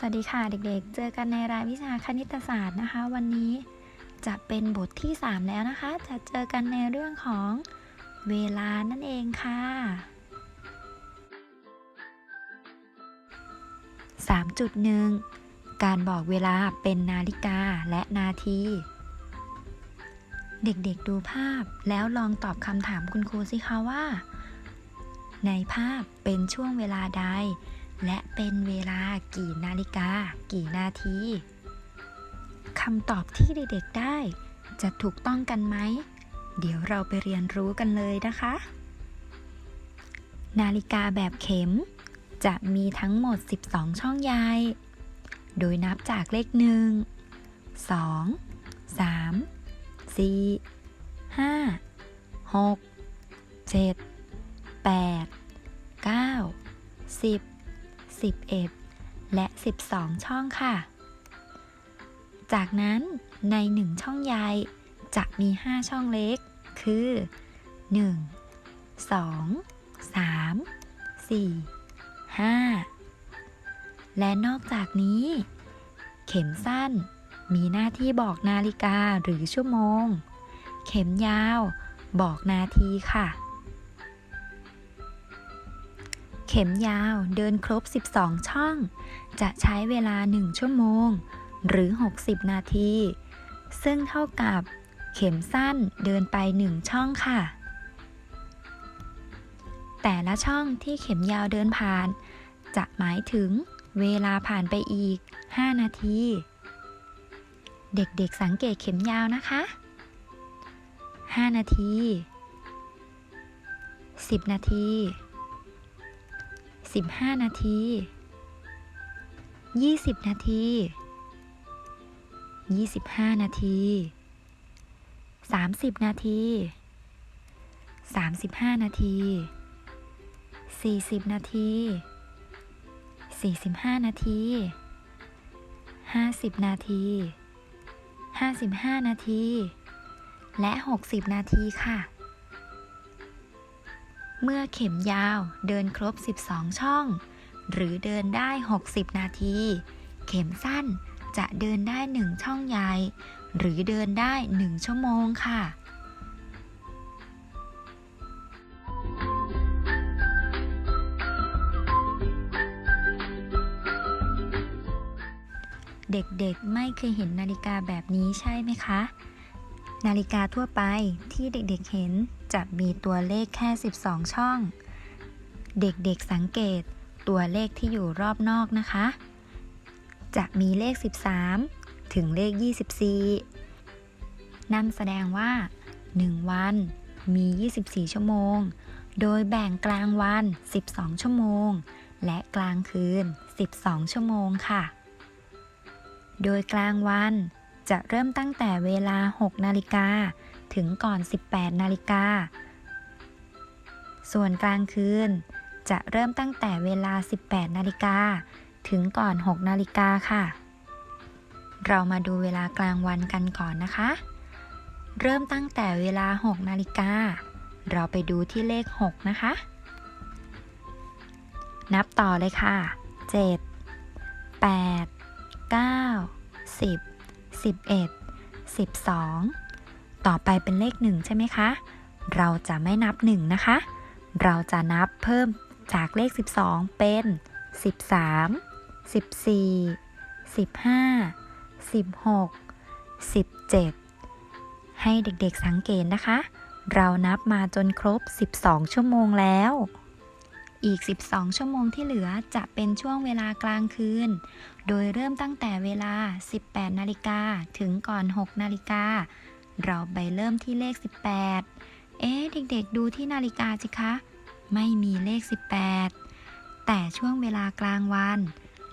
สวัสดีค่ะเด็กๆ เจอกันในรายวิชาคณิตศาสตร์นะคะ วันนี้จะเป็นบทที่ 3 แล้วนะคะ จะเจอกันในเรื่องของเวลานั่นเองค่ะ 3.1 การบอกเวลาเป็นนาฬิกาและนาที เด็กๆดูภาพแล้วลองตอบคำถามคุณครูสิคะว่า ในภาพเป็นช่วงเวลาใด และเป็นเวลากี่นาฬิกา กี่นาทีคำตอบที่เด็กๆได้ จะถูกต้องกันไหม เดี๋ยวเราไปเรียนรู้กันเลยนะคะ นาฬิกาแบบเข็ม จะมีทั้งหมด 12 ช่องใย โดยนับจากเลข1 2 3 4 5 6 7 8 9 10 11 และ 12 ช่องค่ะ จากนั้นใน 1 ช่องใยจะมี 5 ช่องเล็ก คือ 1 2 3 4 5 และนอกจากนี้ เข็มสั้นมีหน้าที่บอกนาฬิกาหรือชั่วโมง เข็มยาวบอกนาทีค่ะ เข็มยาวเดินครบ 12 ช่อง จะใช้เวลา 1 ชั่วโมง หรือ 60 นาที ซึ่งเท่ากับเข็มสั้นเดินไป 1 ช่องค่ะ แต่ละช่องที่เข็มยาวเดินผ่าน จะหมายถึงเวลาผ่านไปอีก 5 นาที เด็กๆสังเกตเข็มยาวนะคะ 5 นาที 10 นาที 15 นาที 20 นาที 25 นาที 30 นาที 35 นาที 40 นาที 45 นาที 50 นาที 55 นาที และ 60 นาทีค่ะ เมื่อเข็มยาวเดินครบ 12 ช่อง หรือเดินได้ 60 นาที เข็มสั้นจะเดินได้ 1 ช่องใหญ่ หรือเดินได้ 1 ชั่วโมงค่ะเด็กๆ ไม่เคยเห็นนาฬิกาแบบนี้ใช่ไหมคะ นาฬิกาทั่วไปที่เด็กๆเห็น จะมีตัวเลขแค่ 12 ช่อง เด็กๆสังเกตตัวเลขที่อยู่รอบนอกนะคะ จะมีเลข 13 ถึงเลข 24 นั่นแสดงว่า 1 วันมี 24 ชั่วโมง โดยแบ่งกลางวัน 12 ชั่วโมง และกลางคืน 12 ชั่วโมงค่ะ โดยกลางวันจะเริ่มตั้งแต่เวลา 6 นาฬิกา ถึงก่อน 18 นาฬิกา ส่วนกลางคืนจะเริ่มตั้งแต่เวลา 18 นาฬิกา ถึงก่อน 6 นาฬิกาค่ะ เรามาดูเวลากลางวันกันก่อนนะคะ เริ่มตั้งแต่เวลา 6 นาฬิกา เราไปดูที่เลข 6 นะคะ นับต่อเลยค่ะ 7 8 9 10 11 12 ต่อไปเป็นเลข1ใช่ไหมคะ เราจะไม่นับ1นะคะ เราจะนับเพิ่มจากเลข 12 เป็น 13 14 15 16 17 ให้เด็กๆสังเกตนะคะ เรานับมาจนครบ 12 ชั่วโมงแล้ว อีก 12 ชั่วโมงที่เหลือจะเป็นช่วงเวลากลางคืน โดยเริ่มตั้งแต่เวลา 18 นาฬิกาถึงก่อน 6 นาฬิกา เราไปเริ่มที่เลข 18 เอ๊ะเด็กๆ ดูที่นาฬิกาสิคะ ไม่มีเลข 18 แต่ช่วงเวลากลางวัน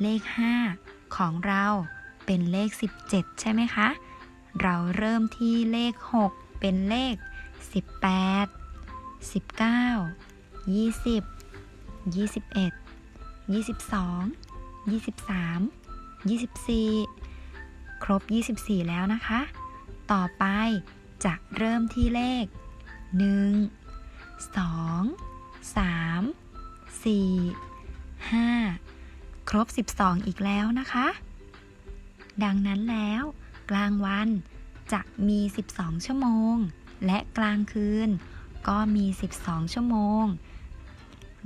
เลข 5 ของเราเป็นเลข 17 ใช่ไหมคะ เราเริ่มที่เลข 6 เป็นเลข 18 19 20 21 22 23 24 ครบ 24 แล้วนะคะ ต่อไปจะเริ่มที่เลข 1 2 3 4 5 ครบ 12 อีกแล้วนะคะ ดังนั้นแล้วกลางวันจะมี 12 ชั่วโมง และกลางคืนก็มี 12 ชั่วโมง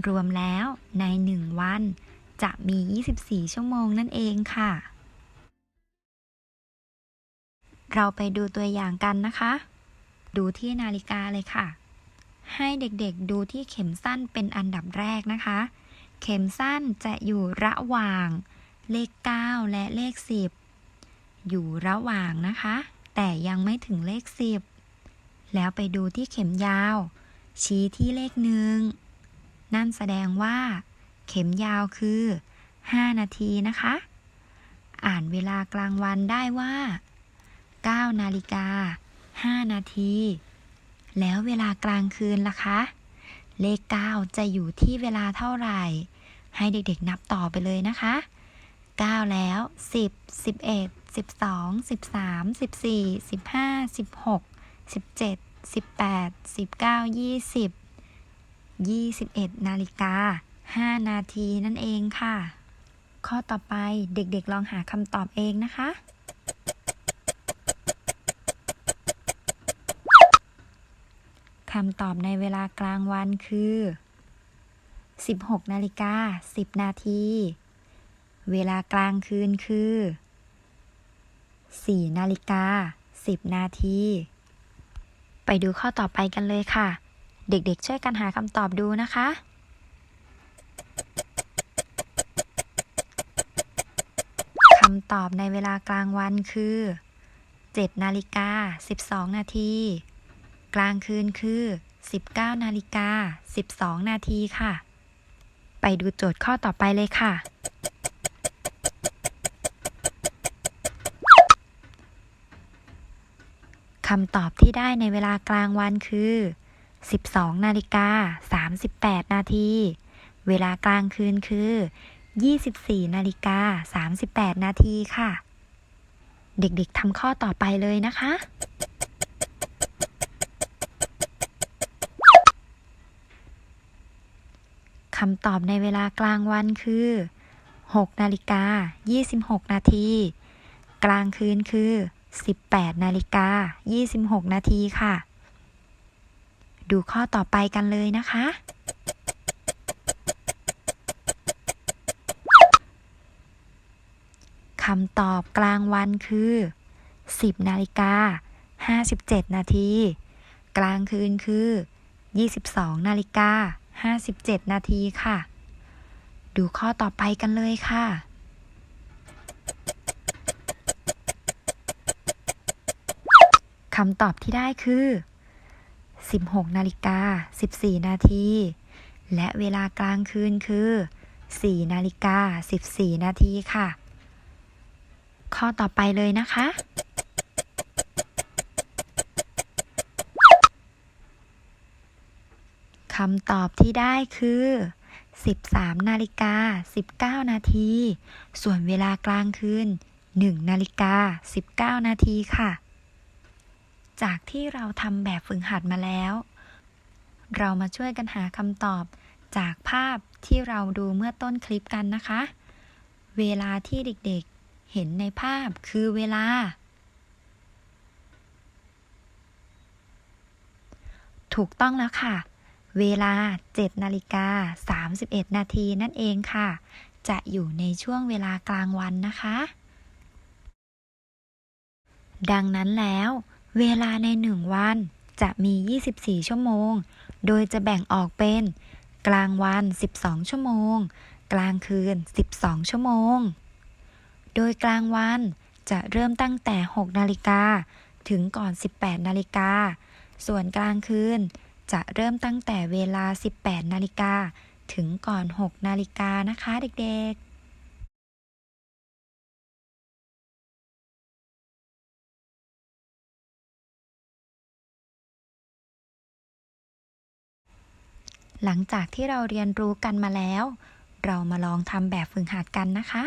รวมแล้วใน 1 วันจะมี 24 ชั่วโมงนั่นเองค่ะ เราไปดูตัวอย่างกันนะคะ ดูที่นาฬิกาเลยค่ะ ให้เด็กๆดูที่เข็มสั้นเป็นอันดับแรกนะคะ เข็มสั้นจะอยู่ระหว่างเลข 9 และเลข 10 อยู่ระหว่างนะคะ แต่ยังไม่ถึงเลข 10 แล้วไปดูที่เข็มยาว ชี้ที่เลขหนึ่งนั่นแสดงว่า เข็มยาวคือ 5 นาทีนะคะ อ่านเวลากลางวันได้ว่า 9 นาฬิกา 5 นาที แล้วเวลากลางคืนล่ะคะ เลข 9 จะอยู่ที่เวลาเท่าไหร่ ให้เด็กๆนับต่อไปเลยนะคะ 9 แล้ว 10 11 12 13 14 15 16 17 18 19 20 21 นาฬิกา 5 นาทีนั่นเองค่ะ ข้อต่อไปเด็กๆลองหาคำตอบเองนะคะ คำตอบในเวลากลางวันคือ 16นาฬิกา10 นาที เวลากลางคืนคือ 4 นาฬิกา10 นาที ไปดูข้อต่อไปกันเลยค่ะ เด็กๆช่วยกันหาคำตอบดูนะคะคำตอบในเวลากลางวันคือ 7 นาฬิกา 12 นาที กลางคืนคือ 19 นาฬิกา 12 นาทีค่ะ ไปดูโจทย์ข้อต่อไปเลยค่ะ คำตอบที่ได้ในเวลากลางวันคือ 12 นาฬิกา 38 นาที เวลากลางคืนคือ 24 นาฬิกา 38 นาทีค่ะ เด็กๆทำข้อต่อไปเลยนะคะ คำตอบในเวลากลางวันคือ 6 นาฬิกา 26 นาที กลางคืนคือ 18 นาฬิกา 26 นาทีค่ะ ดูข้อต่อไปกันเลยนะคะ คำตอบกลางวันคือ 10 นาฬิกา 57 นาที กลางคืนคือ 22 นาฬิกา 57 นาทีค่ะ ดูข้อต่อไปกันเลยค่ะ คำตอบที่ได้คือ 16 นาฬิกา 14 นาที และเวลากลางคืนคือ 4 นาฬิกา 14 นาทีค่ะ ข้อต่อไปเลยนะคะ คำตอบที่ได้คือ 13 นาฬิกา 19 นาที ส่วนเวลากลางคืน 1 นาฬิกา 19 นาทีค่ะ จากที่เราทำแบบฝึกหัดมาแล้ว เรามาช่วยกันหาคำตอบจากภาพที่เราดูเมื่อต้นคลิปกันนะคะ เวลาที่เด็กๆเห็นในภาพคือเวลา ถูกต้องแล้วค่ะ เวลา 7 นาฬิกา 31 นาทีนั่นเองค่ะ จะอยู่ในช่วงเวลากลางวันนะคะ ดังนั้นแล้ว เวลาในหนึ่งวันจะมี 24 ชั่วโมง โดยจะแบ่งออกเป็น กลางวัน 12 ชั่วโมง กลางคืน 12 ชั่วโมง โดยกลางวันจะเริ่มตั้งแต่ 6 นาฬิกา ถึงก่อน 18 นาฬิกา ส่วนกลางคืน จะเริ่มตั้งแต่เวลา 18 นาฬิกา ถึงก่อน 6 นาฬิกานะคะเด็กๆหลังจากที่เราเรียนรู้กันมาแล้ว เรามาลองทำแบบฝึกหัดกันนะคะ